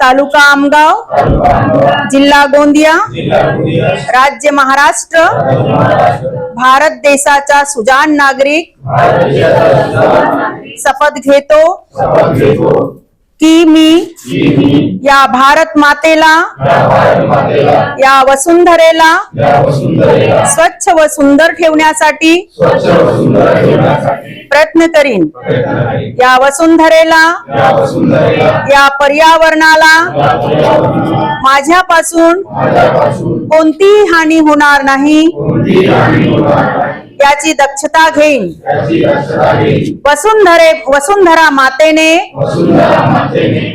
तालुका आमगाव जिल्हा गोंदिया राज्य महाराष्ट्र भारत देशाचा सुजान नागरिक शपथ घेतो. की मी? या भारत मातेला या वसुंधरेला स्वच्छ व सुंदर ठेवण्यासाठी प्रयत्न करीन. या वसुंधरेला या पर्यावरणाला माझ्यापासून कोणतीही हानी होणार नाही. याची दक्षता घेईन. वसुंधरे वसुंधरा मातेने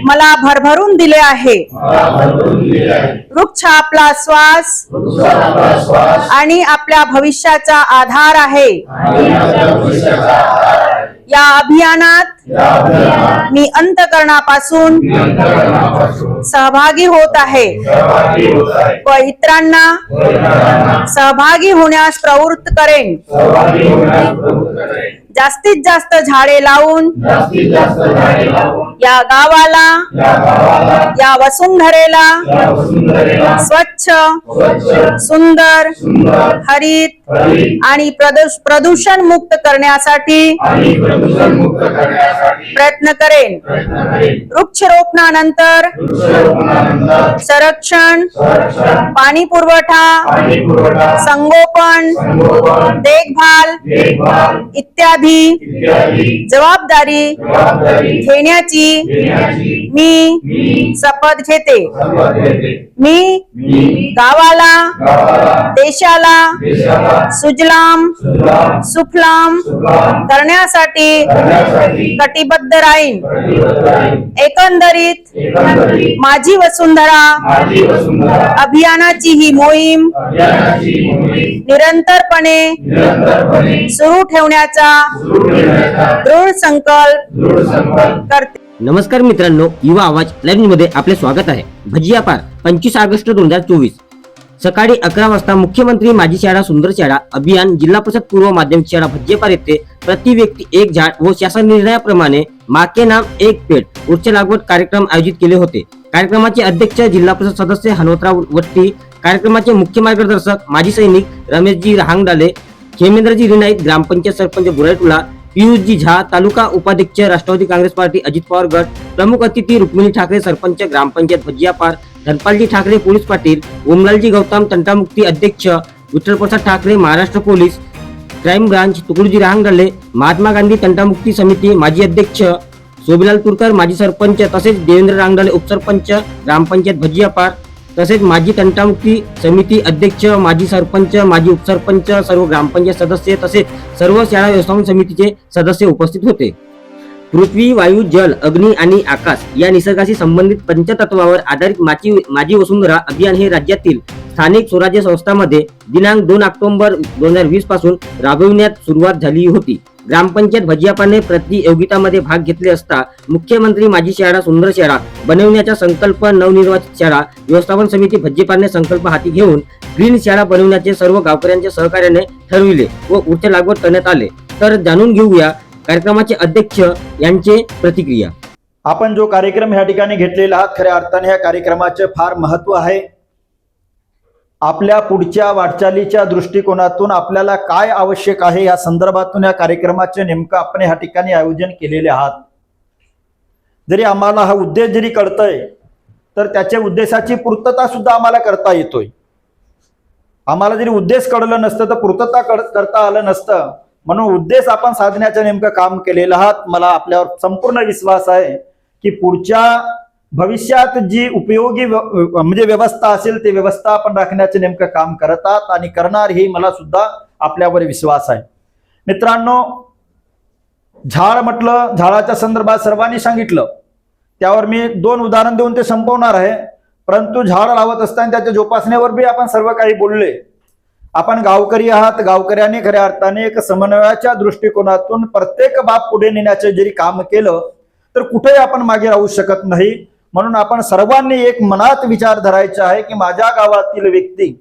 मला भरभरून दिले आहे. वृक्ष आपला श्वास आणि आपल्या भविष्याचा आधार आहे. या अभियानात मी अंतकरणापासून सहभागी होत आहे. व इतरांना सहभागी होण्यास प्रवृत्त करेन. जास्तीत जास्त झाडे लावून या गावाला या वसुंधरेला स्वच्छ सुंदर हरित आणि प्रदूष प्रदूषण मुक्त करण्यासाठी प्रयत्न करेन. वृक्षरोपणानंतर संरक्षण पाणी पुरवठा संगोपन देखभाल इत्यादी जबाबदारी घेण्याची मी शपथ घेते. मी गावाला देशाला सुजलाम सुफलाम करण्यासाठी कटिबद्ध राहीन. एकंदरीत माझी वसुंधरा अभियानाची ही मोहीम निरंतरपणे सुरू ठेवण्याचा दृढ संकल्प करते. नमस्कार मित्रांनो युवा आवाज लाईव्हमध्ये आपले स्वागत आहे. भजिया पार पंचवीस ऑगस्ट दोन हजार चोवीस. सकाळी अकरा वाजता मुख्यमंत्री माझी शाळा सुंदर शाळा अभियान जिल्हा परिषद पूर्व माध्यमिक शाळा भज्जेपार येथे प्रति व्यक्ती एक झाड व शासन निर्णयाप्रमाणे माके नाम एक पेड वृक्ष लागवड कार्यक्रम आयोजित केले होते. कार्यक्रमाचे अध्यक्ष जिल्हा परिषद सदस्य हनुमतराव वट्टी कार्यक्रमाचे मुख्य मार्गदर्शक माजी सैनिक रमेशजी रहांगडाले खेमेंद्रजी रिनाईत ग्रामपंचायत सरपंच पियुष जी झा तालुका उपाध्यक्ष राष्ट्रवादी काँग्रेस पार्टी अजित पवार गट प्रमुख अतिथी रुक्मिणी ठाकरे सरपंच ग्रामपंचायत भजियापार धनपालजी ठाकरे पोलीस पाटील ओमलालजी गौतम तंटामुक्ती अध्यक्ष Vitthalprasad Thackeray Maharashtra police crime branch Tukdoji Rahangdale Mahatma Gandhi तंटामुक्ती समिती माजी अध्यक्ष शोभिलाल तुरकर माजी सरपंच तसेच देवेंद्र रांगडाले उपसरपंच ग्रामपंचायत भजियापार तसेच माजी तंटामुक्ती समिती अध्यक्ष माजी सरपंच माजी उपसरपंच सर्व ग्रामपंचायत सदस्य तसेच सर्व शाळा व्यवस्थापन समितीचे सदस्य उपस्थित होते. पृथ्वी वायू जल अग्नी आणि आकाश या निसर्गाशी संबंधित पंचतत्वावर आधारित माची माजी वसुंधरा अभियान हे राज्यातील स्थानिक स्वराज्य संस्थांमध्ये दिनांक दोन ऑक्टोबर दोन हजार वीसपासून राबविण्यात सुरुवात झाली होती. ग्रामपंचायत भजियापाने प्रतियोगितामध्ये भाग घेतले असता मुख्यमंत्री माझी शाळा सुंदर शाळा बनवण्याचा संकल्प नवनिर्वाचित शाळा व्यवस्थापन समिती भज्जेपाने संकल्प हाती घेऊन ग्रीन शाळा बनवण्याचे सर्व गावकऱ्यांच्या सहकार्याने ठरविले व वृक्ष लागवड करण्यात आले. तर जाणून घेऊया कार्यक्रमाचे अध्यक्ष यांचे प्रतिक्रिया. आपण जो कार्यक्रम ह्या ठिकाणी घेतलेला आहात खऱ्या अर्थाने ह्या कार्यक्रमाचे फार महत्त्व आहे. आपल्या पुढच्या वाटचालीच्या दृष्टिकोनातून आपल्याला काय आवश्यक आहे या संदर्भातून या कार्यक्रमाचे नेमकं आपण ह्या ठिकाणी आयोजन केलेले आहात. जरी आम्हाला हा उद्देश जरी कळतय तर त्याच्या उद्देशाची पूर्तता सुद्धा आम्हाला करता येतोय. आम्हाला जरी उद्देश कळलं नसतं तर पूर्तता करता आलं नसतं. म्हणून उद्देश आपण साधण्याचं नेमकं काम केलेलं आहात. मला आपल्यावर संपूर्ण विश्वास आहे की पुढच्या भविष्यात जी उपयोगी म्हणजे व्यवस्था असेल ते व्यवस्था आपण राखण्याचे नेमकं काम करतात आणि करणार ही मला सुद्धा आपल्यावर विश्वास आहे. मित्रांनो झाड म्हटलं झाडाच्या संदर्भात सर्वांनी सांगितलं. त्यावर मी दोन उदाहरण देऊन ते संपवणार आहे. परंतु झाड लावत असताना त्याच्या जोपासण्यावर बी आपण सर्व काही बोलले. आपण गावकरी आहात गावकऱ्यांनी खऱ्या अर्थाने एक समन्वयाच्या दृष्टिकोनातून प्रत्येक बाब पुढे नेण्याचे जरी काम केलं तर कुठेही आपण मागे राहू शकत नाही. म्हणून आपण सर्वांनी एक मनात विचार धरायचा आहे की माझ्या गावातील व्यक्ती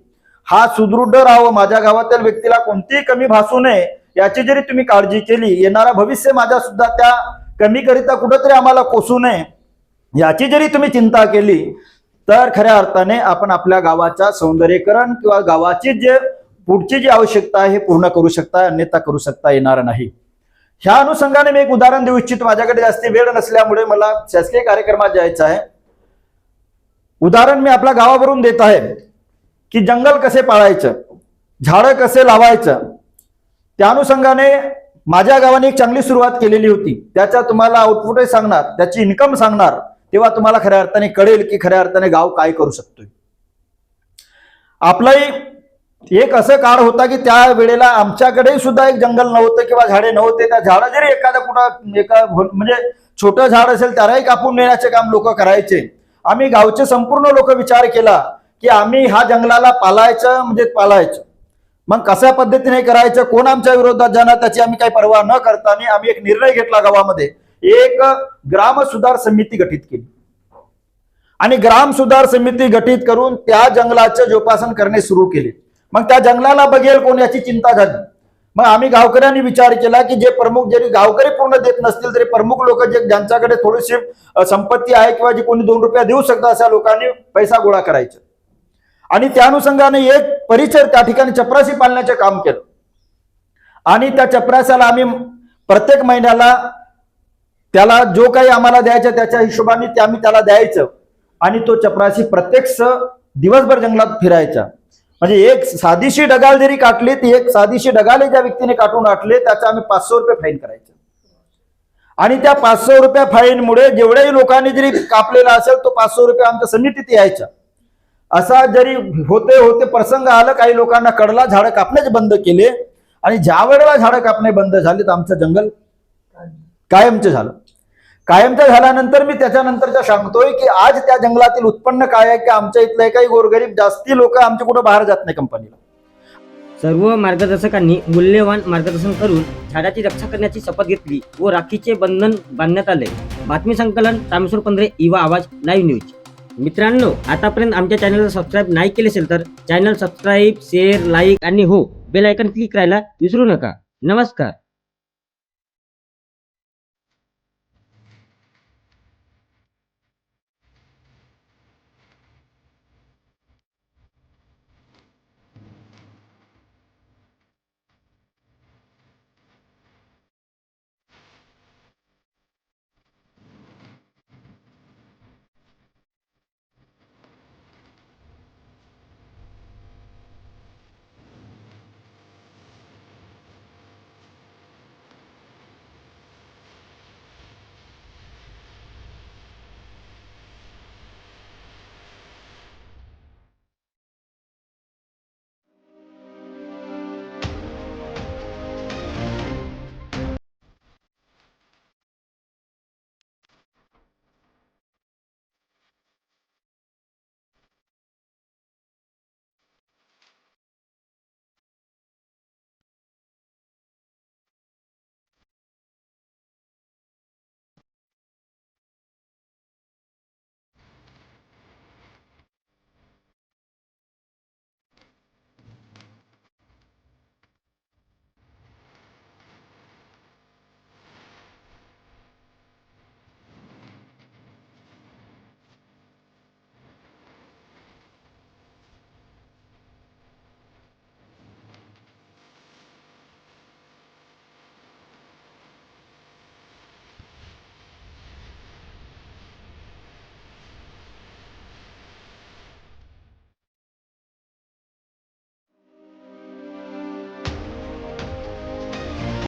हा सुदृढ राहावं माझ्या गावातील व्यक्तीला कोणतीही कमी भासू नये याची जरी तुम्ही काळजी केली येणारा भविष्य माझ्या सुद्धा त्या कमी करिता कुठंतरी आम्हाला कोसू नये याची जरी तुम्ही चिंता केली तर खऱ्या अर्थाने आपण आपल्या गावाच्या सौंदर्यकरण किंवा गावाची जे पुढची जी आवश्यकता आहे हे पूर्ण करू शकता अन्यथा करू शकता येणार नाही. ह्या अनुषंगाने मी एक उदाहरण देऊ इच्छितो. माझ्याकडे जास्ती वेळ नसल्यामुळे मला शासकीय कार्यक्रमात जायचं आहे. उदाहरण मी आपल्या गावावरून देत आहे की जंगल कसे पाळायचं झाडं कसे लावायचं. त्या अनुषंगाने माझ्या गावाने एक चांगली सुरुवात केलेली होती. त्याचा तुम्हाला आउटपुटही सांगणार त्याची इन्कम सांगणार तेव्हा तुम्हाला खऱ्या अर्थाने कळेल की खऱ्या अर्थाने गाव काय करू शकतोय. आपलाही एक असं काळ होता की त्या वेळेला आमच्याकडे सुद्धा एक जंगल नव्हतं किंवा झाडे नव्हते. त्या झाडं जरी एखाद्या कुठं एका म्हणजे छोटं झाड असेल त्यालाही कापून नेण्याचे काम लोक करायचे. आम्ही गावचे संपूर्ण लोक विचार केला की आम्ही हा जंगलाला पालायचं म्हणजे पालायचं. मग कशा पद्धतीने करायचं कोण आमच्या विरोधात जाणार त्याची आम्ही काही पर्वा न करताना आम्ही एक निर्णय घेतला गावामध्ये. एक ग्राम सुधार समिती गठीत केली. आणि ग्राम सुधार समिती गठीत करून त्या जंगलाचं जोपासन करणे सुरू केले. मग त्या जंगलाला बघेल कोण याची चिंता झाली. मग आम्ही गावकऱ्यांनी विचार केला की जे प्रमुख जरी गावकरी पूर्ण देत नसतील तरी प्रमुख लोक जे ज्यांच्याकडे थोडीशी संपत्ती आहे किंवा जी कोणी दोन रुपया देऊ शकतात अशा लोकांनी पैसा गोळा करायचा. आणि त्या अनुषंगाने एक परिचय त्या ठिकाणी चपराशी पालण्याचे काम केलं. आणि त्या चपराशाला आम्ही प्रत्येक महिन्याला त्याला जो काही आम्हाला द्यायचं त्याच्या हिशोबाने ते आम्ही त्याला द्यायचं. आणि तो चपराशी प्रत्यक्ष दिवसभर जंगलात फिरायचा. म्हणजे एक साधीशी डगाल जरी काटली ती एक साधीशी डगाले ज्या व्यक्तीने काटून आटले त्याचा आम्ही पाचशे रुपये फाईन करायचं. आणि त्या पाचशे रुपये फाईनमुळे जेवढ्याही लोकांनी जरी कापलेला असेल तो पाचशे रुपये आमच्या समितीत यायचा. असा जरी होते होते प्रसंग आला काही लोकांना कडला झाडं कापण्याचे बंद केले. आणि ज्या वेळेला झाडं कापणे बंद झाले तर आमचं जंगल कायमचं झालं. कायमच्या झाल्यानंतर मी त्याच्यानंतरच्या सांगतोय की आज त्या जंगलातील उत्पन्न काय आहे की आमच्या इथले काही गोरगरीब जास्ती लोक आमच्या कुठं बाहेर जात नाही कंपनीला. सर्व मार्गदर्शकांनी मूल्यवान मार्गदर्शन करून झाडाची रक्षा करण्याची शपथ घेतली व राखीचे बंधन बांधण्यात आले. बातमी संकलन रामेश्वर पंधरे युवा आवाज लाईव्ह न्यूज मित्रांनो आतापर्यंत आमच्या चॅनलला सबस्क्राईब नाही केले असेल तर चॅनल सबस्क्राईब शेअर लाईक आणि हो बेल आयकन क्लिक करायला विसरू नका. नमस्कार.